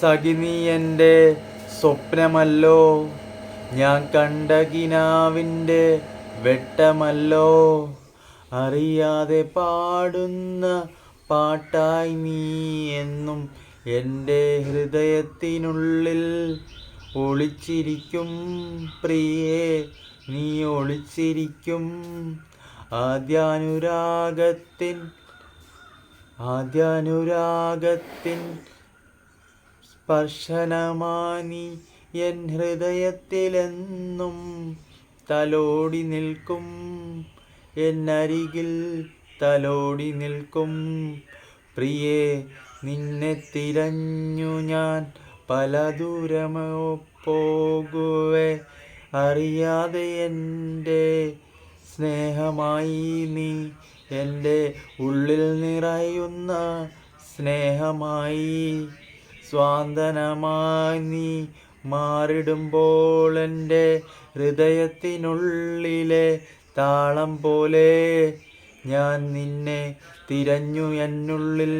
സഖിനി എന്റെ സ്വപ്നമല്ലോ. ഞാൻ കണ്ട കിനാവിന്റെ വെട്ടമല്ലോ. അറിയാതെ പാടുന്ന പാട്ടായി നീ എന്നും എന്റെ ഹൃദയത്തിനുള്ളിൽ ഒളിച്ചിരിക്കും. പ്രിയേ നീ ഒളിച്ചിരിക്കും. ആദ്യാനുരാഗത്തിൻ ആദ്യാനുരാഗത്തിൻ സ്പർശനമാനി എൻ ഹൃദയത്തിലെന്നും തലോടി നിൽക്കും. എന്നരികിൽ തലോടി നിൽക്കും. പ്രിയേ നിന്നെ തിരഞ്ഞു ഞാൻ പല ദൂരമോ പോകുവേ. അറിയാതെ എന്റെ സ്നേഹമായി നീ എന്റെ ഉള്ളിൽ നിറയുന്ന സ്നേഹമായി സ്വാന്തനമായി നീ മാറിടുമ്പോൾ എന്റെ ഹൃദയത്തിനുള്ളിലെ താളം പോലെ ഞാൻ നിന്നെ തിരഞ്ഞു എന്നുള്ളിൽ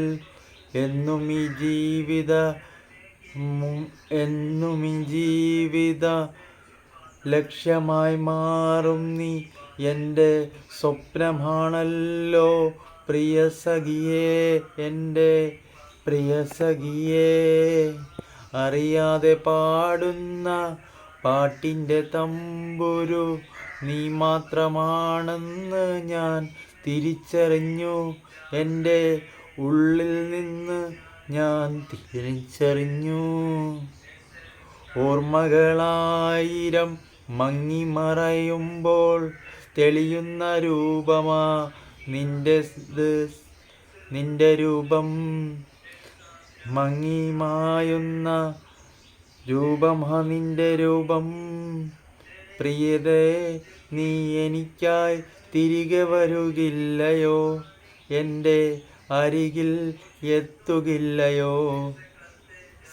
എന്നും ഈ ജീവിത എന്നും ഈ ജീവിത ലക്ഷ്യമായി മാറും നീ എന്റെ സ്വപ്നമാണല്ലോ പ്രിയ സഖിയേ എന്റെ പ്രിയ സഖിയേ അറിയാതെ പാടുന്ന പാട്ടിന്റെ തമ്പുരു നീ മാത്രമാണെന്ന് ഞാൻ തിരിച്ചറിഞ്ഞു. എന്റെ ഉള്ളിൽ നിന്ന് ഞാൻ തിരിച്ചറിഞ്ഞു. ഓർമ്മകളായിരം മങ്ങിമറയുമ്പോൾ തെളിയുന്ന രൂപമാ നിന്റെ നിന്റെ രൂപം. മങ്ങിമായുന്ന രൂപമാ നിന്റെ രൂപം. പ്രിയതേ നീ എനിക്കായി തിരികെ വരുകില്ലയോ? എന്റെ അരികിൽ എത്തുകില്ലയോ?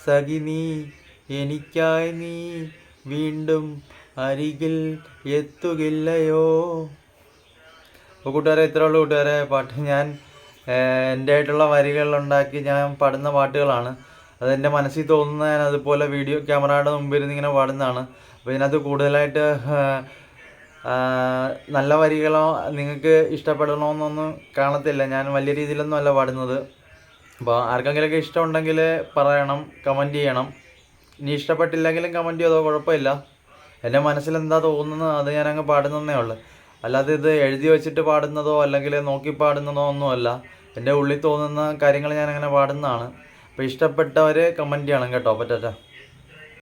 സഖി നീ എനിക്കായി നീ വീണ്ടും അരികിൽ എത്തുകില്ലയോ? കൂട്ടുകാരെ ഇത്രേ ഉള്ളൂ കൂട്ടുകാരെ. പാട്ട് ഞാൻ എന്റെ ആയിട്ടുള്ള വരികളുണ്ടാക്കി ഞാൻ പാടുന്ന പാട്ടുകളാണ്. അതെന്റെ മനസ്സിൽ തോന്നുന്ന ഞാൻ അതുപോലെ വീഡിയോ ക്യാമറയുടെ മുമ്പിൽ നിന്ന് ഇങ്ങനെ പാടുന്നതാണ്. അപ്പോൾ ഇതിനകത്ത് കൂടുതലായിട്ട് നല്ല വരികളോ നിങ്ങൾക്ക് ഇഷ്ടപ്പെടണമെന്നൊന്നും കാണത്തില്ല. ഞാൻ വലിയ രീതിയിലൊന്നും അല്ല പാടുന്നത്. അപ്പോൾ ആർക്കെങ്കിലുമൊക്കെ ഇഷ്ടമുണ്ടെങ്കിൽ പറയണം കമന്റ് ചെയ്യണം. ഇനി ഇഷ്ടപ്പെട്ടില്ലെങ്കിലും കമന്റ് ചെയ്തോ കുഴപ്പമില്ല. എന്റെ മനസ്സിലെന്താ തോന്നുന്നത് അത് ഞാനങ്ങ് പാടുന്നതേ ഉള്ളൂ. അല്ലാതെ ഇത് എഴുതി വെച്ചിട്ട് പാടുന്നതോ അല്ലെങ്കിൽ നോക്കി പാടുന്നതോ ഒന്നുമല്ല. എന്റെ ഉള്ളിൽ തോന്നുന്ന കാര്യങ്ങൾ ഞാൻ അങ്ങനെ പാടുന്നതാണ്. അപ്പോൾ ഇഷ്ടപ്പെട്ടവർ കമന്റ് ചെയ്യണം കേട്ടോ പറ്റാ